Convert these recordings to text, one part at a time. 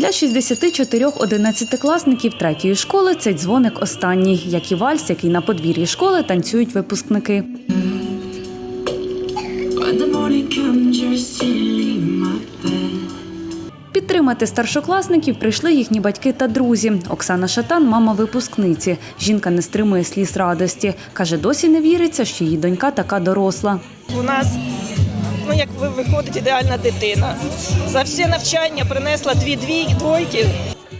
Для 64 одинадцятикласників третьої школи цей дзвоник останній, як і вальс, який на подвір'ї школи танцюють випускники. Підтримати старшокласників прийшли їхні батьки та друзі. Оксана Шатан, мама випускниці. Жінка не стримує сліз радості. Каже, досі не віриться, що її донька така доросла. У нас, ну як ви виходить, ідеальна дитина. За всі навчання принесла дві дві двойки.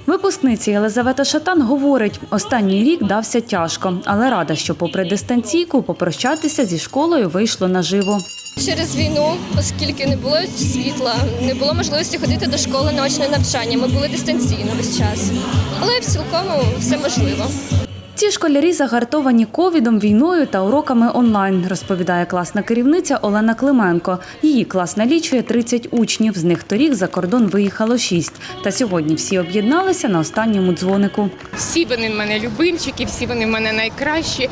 Випускниця Єлизавета Шатан говорить, останній рік дався тяжко, але рада, що попри дистанційку попрощатися зі школою вийшло наживо. Через війну, оскільки не було світла, не було можливості ходити до школи на очне навчання. Ми були дистанційно весь час. Але в цілкому все можливо. Ці школярі загартовані ковідом, війною та уроками онлайн, розповідає класна керівниця Олена Клименко. Її клас налічує 30 учнів, з них торік за кордон виїхало 6. Та сьогодні всі об'єдналися на останньому дзвонику. Всі вони в мене любимчики, всі вони в мене найкращі.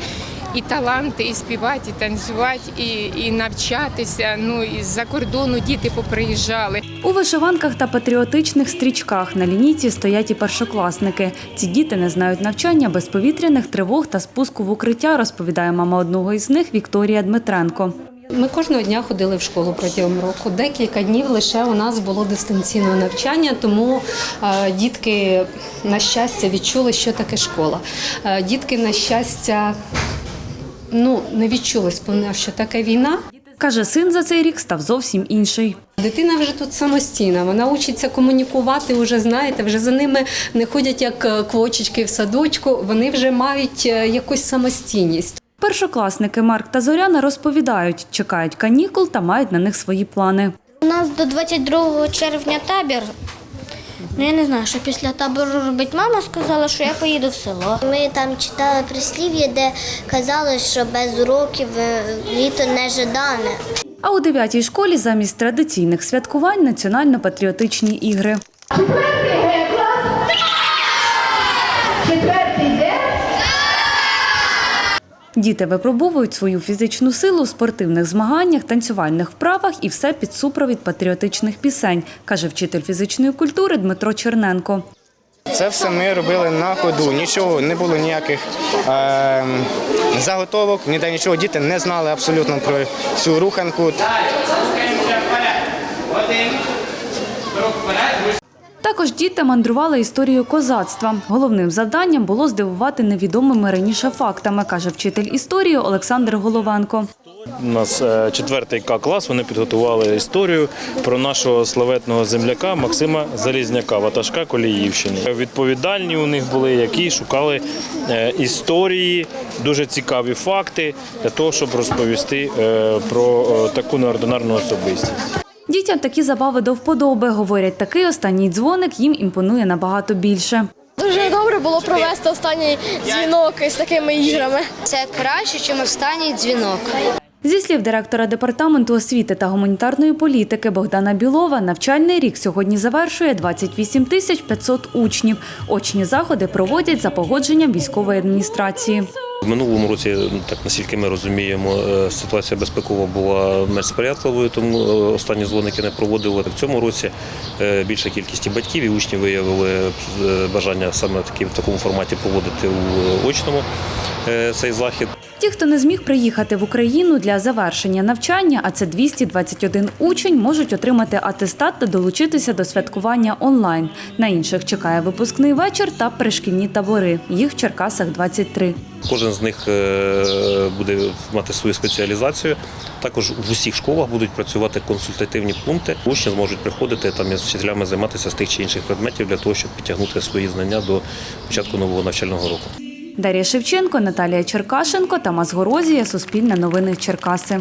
І таланти, і співати, і танцювати, і, і навчатися. Ну і з-за кордону діти поприїжджали. У вишиванках та патріотичних стрічках на лінійці стоять і першокласники. Ці діти не знають навчання без повітряних тривог та спуску в укриття, розповідає мама одного із них Вікторія Дмитренко. Ми кожного дня ходили в школу протягом року. Декілька днів лише у нас було дистанційне навчання, тому е, дітки, на щастя, відчули, що таке школа. Е, Дітки, на щастя, ну, не відчули сповна, що таке війна. Каже, син за цей рік став зовсім інший. Дитина вже тут самостійна, вона учиться комунікувати, вже знаєте, вже за ними не ходять як е, квочечки в садочку, вони вже мають е, якусь самостійність. Першокласники Марк та Зоряна розповідають, чекають канікул та мають на них свої плани. У нас до 22 червня табір. Ну, я не знаю, що після табору робить мама, сказала, що я поїду в село. Ми там читали прислів'я, де казали, що без уроків е, літо не жадане. А у дев'ятій школі замість традиційних святкувань національно-патріотичні ігри. Діти випробовують свою фізичну силу в спортивних змаганнях, танцювальних вправах і все під супровід патріотичних пісень, каже вчитель фізичної культури Дмитро Черненко. Це все ми робили на ходу. Нічого не було ніяких е, заготовок, ніде нічого. Діти не знали абсолютно про цю руханку. Також діти мандрували історією козацтва. Головним завданням було здивувати невідомими раніше фактами, каже вчитель історії Олександр Головенко. У нас е, четвертий К клас. Вони підготували історію про нашого славетного земляка Максима Залізняка, ватажка Коліївщини. Відповідальні у них були, які шукали е, історії, дуже цікаві факти для того, щоб розповісти е, про таку неординарну особистість. Дітям такі забави до вподоби. Говорять, такий останній дзвоник їм імпонує набагато більше. Дуже добре було провести останній дзвінок із такими іграми. Це краще, ніж останній дзвінок. Зі слів директора департаменту освіти та гуманітарної політики Богдана Білова, навчальний рік сьогодні завершує 28 тисяч 500 учнів. Очні заходи проводять за погодженням військової адміністрації. В минулому році, так наскільки ми розуміємо, е, ситуація безпекова була менш сприятливою, тому е, останні дзвоники не проводили. В цьому році е, більша кількість і батьків і учнів виявили бажання саме в такому форматі проводити у очному цей захід. Ті, хто не зміг приїхати в Україну для завершення навчання, а це 221 учень, можуть отримати атестат та долучитися до святкування онлайн. На інших чекає випускний вечір та пришкільні табори. Їх в Черкасах 23. Кожен з них е, буде мати свою спеціалізацію. Також в усіх школах будуть працювати консультативні пункти. Учні зможуть приходити там із вчителями займатися з тих чи інших предметів для того, щоб підтягнути свої знання до початку нового навчального року. Дар'я Шевченко, Наталія Черкашенко, Тамас Горозія, Суспільне новини Черкаси.